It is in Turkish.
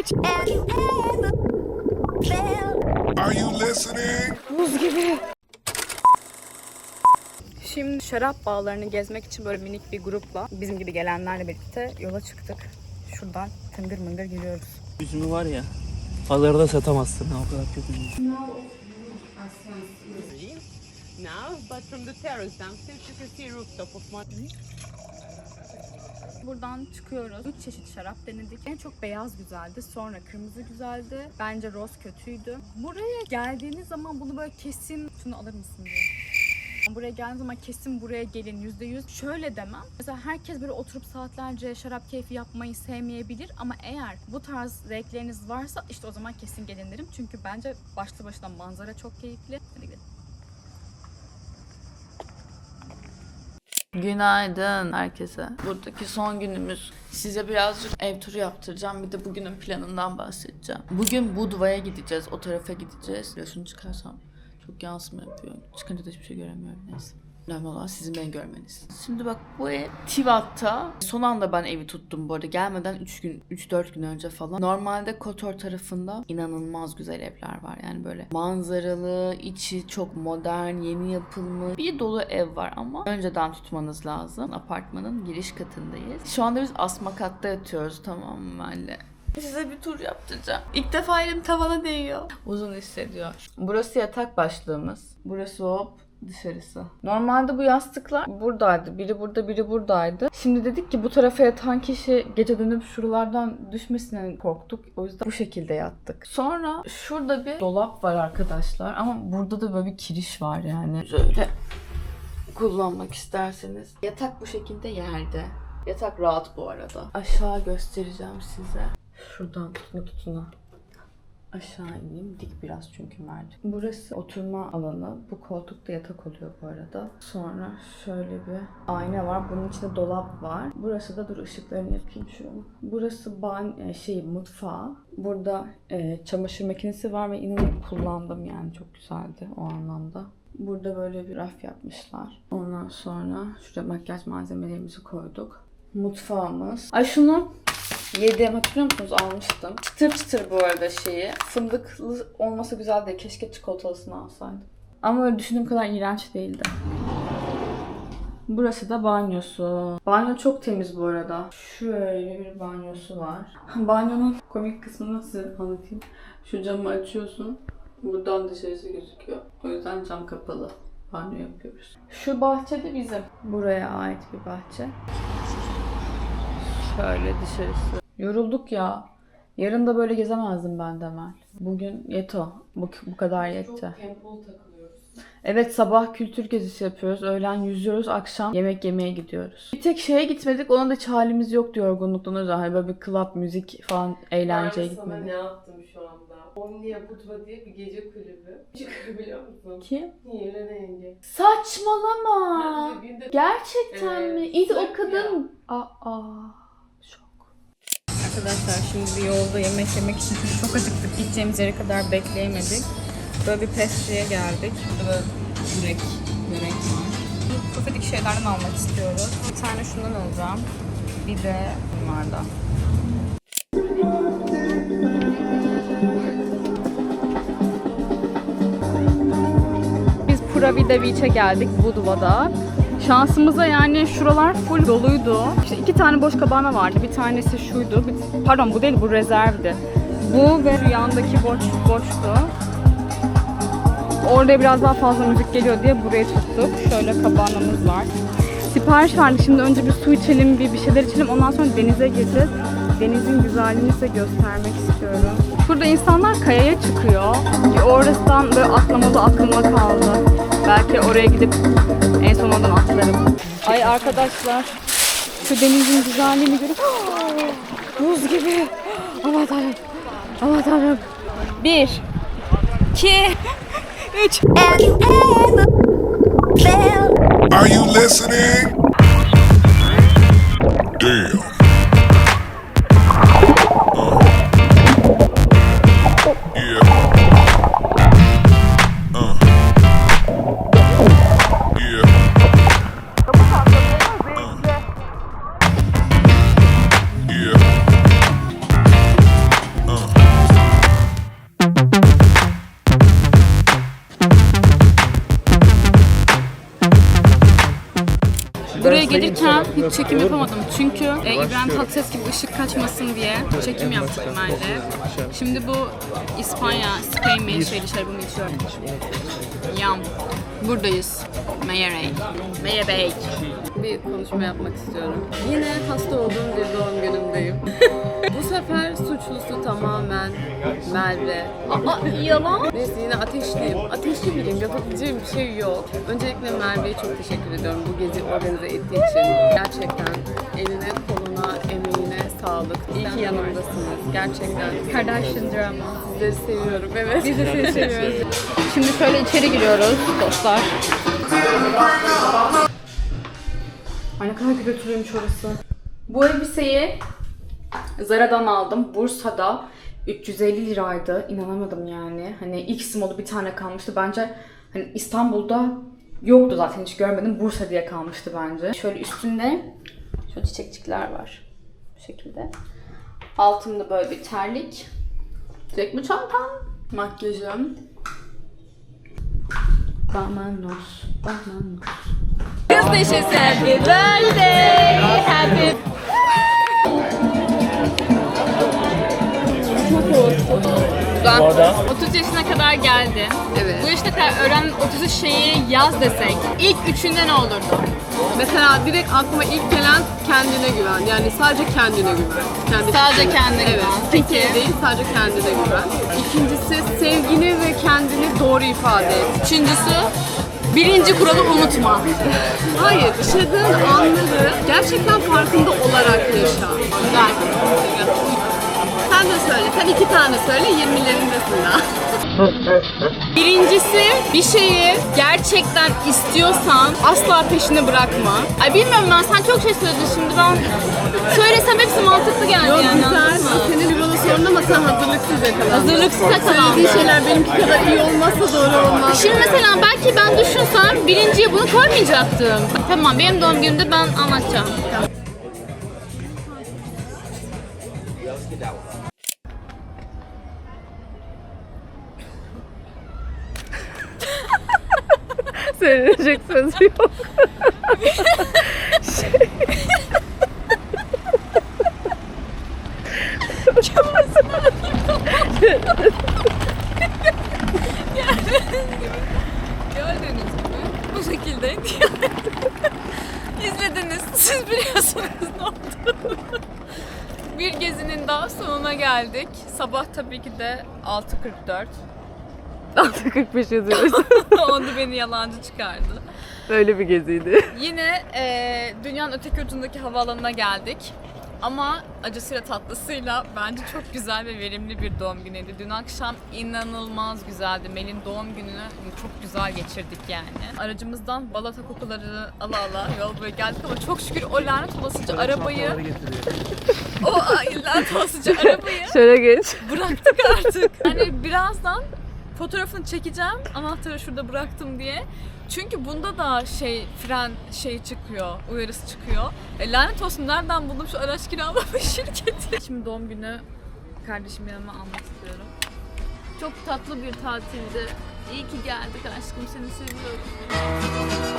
3 Are you listening? Buz gibi. Şimdi şarap bağlarını gezmek için böyle minik bir grupla bizim gibi gelenlerle birlikte yola çıktık. Şuradan tıngır mıngır giriyoruz. Üzümü var ya pazarda satamazsın ha o kadar kötü now, but from the terrace downstairs you can see rooftop of one. Buradan çıkıyoruz. Üç çeşit şarap denedik. En çok beyaz güzeldi. Sonra kırmızı güzeldi. Bence roz kötüydü. Buraya geldiğiniz zaman bunu böyle kesin şunu alır mısın diye. Buraya geldiğiniz zaman kesin buraya gelin yüzde yüz. Şöyle demem. Mesela herkes böyle oturup saatlerce şarap keyfi yapmayı sevmeyebilir ama eğer bu tarz zevkleriniz varsa işte o zaman kesin gelin derim. Çünkü bence başlı başına manzara çok keyifli. Hadi gidelim. Günaydın herkese. Buradaki son günümüz. Size birazcık ev turu yaptıracağım. Bir de bugünün planından bahsedeceğim. Bugün Budva'ya gideceğiz. O tarafa gideceğiz. Şunu çıkarsam çok yansıma yapıyor. Çıkınca da hiçbir şey göremiyorum. Neyse. Önemli olan sizin beni görmeniz. Şimdi bak bu ev Tivat'ta. Son anda ben evi tuttum bu arada. Gelmeden 3 gün, 3-4 gün önce falan. Normalde Kotor tarafında inanılmaz güzel evler var. Yani böyle manzaralı, içi çok modern, yeni yapılmış bir dolu ev var ama önceden tutmanız lazım. Apartmanın giriş katındayız. Şu anda biz asma katta yatıyoruz tamam mı Mahalle? Size bir tur yaptıracağım. İlk defa elim tavana değiyor. Uzun hissediyor. Burası yatak başlığımız. Burası hop dışarısı. Normalde bu yastıklar buradaydı. Biri burada, biri buradaydı. Şimdi dedik ki bu tarafa yatan kişi gece dönüp şuralardan düşmesine korktuk. O yüzden bu şekilde yattık. Sonra şurada bir dolap var arkadaşlar. Ama burada da böyle bir kiriş var yani. Şöyle kullanmak isterseniz. Yatak bu şekilde yerde. Yatak rahat bu arada. Aşağı göstereceğim size. Şuradan tutuna tutuna. Aşağı ineyim. Dik biraz çünkü merdiven. Burası oturma alanı. Bu koltukta yatak oluyor bu arada. Sonra şöyle bir ayna var. Bunun içinde dolap var. Burası da dur ışıklarını yapayım şunu. Burası ban e, şey mutfağı. Burada e, çamaşır makinesi var ve inanın kullandım yani çok güzeldi o anlamda. Burada böyle bir raf yapmışlar. Ondan sonra şurada makyaj malzemelerimizi koyduk. Mutfağımız. Ay şunu Yedim hatırlıyor musunuz almıştım. Çıtır çıtır bu arada şeyi. Fındıklı olmasa güzel de keşke çikolatalısını alsaydım. Ama öyle düşündüğüm kadar iğrenç değildi. Burası da banyosu. Banyo çok temiz bu arada. Şöyle bir banyosu var. Banyonun komik kısmını nasıl anlatayım? Şu camı açıyorsun. Buradan dışarısı gözüküyor. O yüzden cam kapalı. Banyo yapıyoruz. Şu bahçe de bizim. Buraya ait bir bahçe. Şöyle dışarısı. Yorulduk ya. Yarın da böyle gezemezdim ben de Emel. Bugün yeto. Bu, bu kadar yetti. Evet sabah kültür gezisi yapıyoruz. Öğlen yüzüyoruz. Akşam yemek yemeye gidiyoruz. Bir tek şeye gitmedik. Ona da hiç halimiz yoktu yorgunluktan. Yüzden hani böyle bir club, müzik falan eğlenceye Ben gitmedik. ne yaptım şu anda? Omnia Budva diye bir gece kulübü. Çıkıyor biliyor musun? Kim? Yelene yenge. Saçmalama. Gerçekten Evet, mi? İyi o kadın. Aa. Arkadaşlar şimdi yolda yemek yemek için çünkü çok acıktık. Gideceğimiz yere kadar bekleyemedik. Böyle bir pastry'e geldik. Burada böyle börek, börek var. Pufedik şeylerden almak istiyoruz. Bir tane şundan alacağım. Bir de bunlardan. Biz Pura Vida Beach'e geldik Budva'da. Şansımıza yani şuralar full doluydu. İşte iki tane boş kabana vardı. Bir tanesi şuydu. Pardon bu değil bu rezervdi. Bu ve yandaki boş boştu. Orada biraz daha fazla müzik geliyor diye burayı tuttuk. Şöyle kabanamız var. Sipariş verdik. Şimdi önce bir su içelim, bir, bir şeyler içelim. Ondan sonra denize gireceğiz. Denizin güzelliğini size göstermek istiyorum. Şurada insanlar kayaya çıkıyor. Bir Orasından böyle atlamalı aklımda kaldı. Belki oraya gidip en son oradan atlarım. Ay arkadaşlar şu denizin güzelliğini görüp buz gibi. Aman tanrım. Aman tanrım. Bir, iki, üç. Are you listening? Damn. Gelirken hiç çekim yapamadım. Çünkü e, İbrahim Tatlıses gibi ışık kaçmasın diye çekim yaptık Ömer'le. Şimdi bu İspanya, Spain menşeli şarabımı içiyorum. Yam. Buradayız. Meyerey. Meyerey. Bir konuşma yapmak istiyorum. Yine hasta olduğum bir doğum günümdeyim. Bu sefer suçlusu tamamen Merve. Aa yalan. Neyse yine ateşliyim. Ateşli biriyim. Yapabileceğim bir şey yok. Öncelikle Merve'ye çok teşekkür ediyorum bu gezi organize ettiği için. Gerçekten eline, koluna, emeğine sağlık. İyi ki yanımdasınız. Gerçekten. Kardashian drama. Sizleri seviyorum. Evet. Biz de seni seviyoruz. Şimdi şöyle içeri giriyoruz dostlar. Ne kadar gürültülüymüş orası. Bu elbiseyi Zara'dan aldım. Bursa'da 350 liraydı. İnanamadım yani. Hani X modu bir tane kalmıştı. Bence hani İstanbul'da yoktu zaten hiç görmedim. Bursa diye kalmıştı bence. Şöyle üstünde şöyle çiçekçikler var. Bu şekilde. Altında böyle bir terlik. Direkt bu çantam. Makyajım. Vamanos, vamanos. Kız neşesi happy birthday, happy... Orada 30 yaşına kadar geldi. Evet. Bu yaşına kadar öğrenen 30 şeyi yaz desek, ilk üçünde ne olurdu? Mesela direkt aklıma ilk gelen kendine güven. Yani sadece kendine güven. Kendi Sadece kendine evet. güven. Peki. Peki. değil sadece kendine güven. İkincisi sevgini ve kendini doğru ifade et. Üçüncüsü, birinci kuralı unutma. Hayır, yaşadığın anları gerçekten farkında olarak yaşa. Güzel. Söyle. Sen iki tane söyle, yirmilerindesin daha. Birincisi bir şeyi gerçekten istiyorsan asla peşini bırakma. Ay bilmiyorum ben sen çok şey söyledin şimdi ben söylesem hepsi mantıklı geldi Yok yani. güzel. anladın mı? Senin bir bana sorun ama sen hazırlıksız yakalandın. Hazırlıksız yakalandım. Söylediğin şeyler benimki kadar iyi olmazsa doğru olmaz. Şimdi mesela belki ben düşünsem birinciye bunu koymayacaktım. Tamam benim doğum günümde ben anlatacağım. Söyleyecek söz yok. Gördüğünüz gibi bu şekilde izlediniz. Siz biliyorsunuz ne oldu. Bir gezinin daha sonuna geldik. Sabah tabii ki de 6.44. 6.45 yazıyoruz. Onda beni yalancı çıkardı. Öyle bir geziydi. Yine eee, dünyanın öteki ucundaki havaalanına geldik. Ama acısıyla tatlısıyla bence çok güzel ve verimli bir doğum günüydü. Dün akşam inanılmaz güzeldi. Mel'in doğum gününü çok güzel geçirdik yani. Aracımızdan balata kokuları ala ala yol boyu geldik ama çok şükür o lanet olasıca arabayı, o ay, lanet olasıca arabayı Şöyle geç. bıraktık artık. Hani birazdan fotoğrafını çekeceğim anahtarı şurada bıraktım diye. Çünkü bunda da şey fren şey çıkıyor, uyarısı çıkıyor. E, lanet olsun nereden buldum şu araç kiralama şirketi. Şimdi doğum günü kardeşim yanıma almak istiyorum. Çok tatlı bir tatildi. İyi ki geldik aşkım seni seviyorum.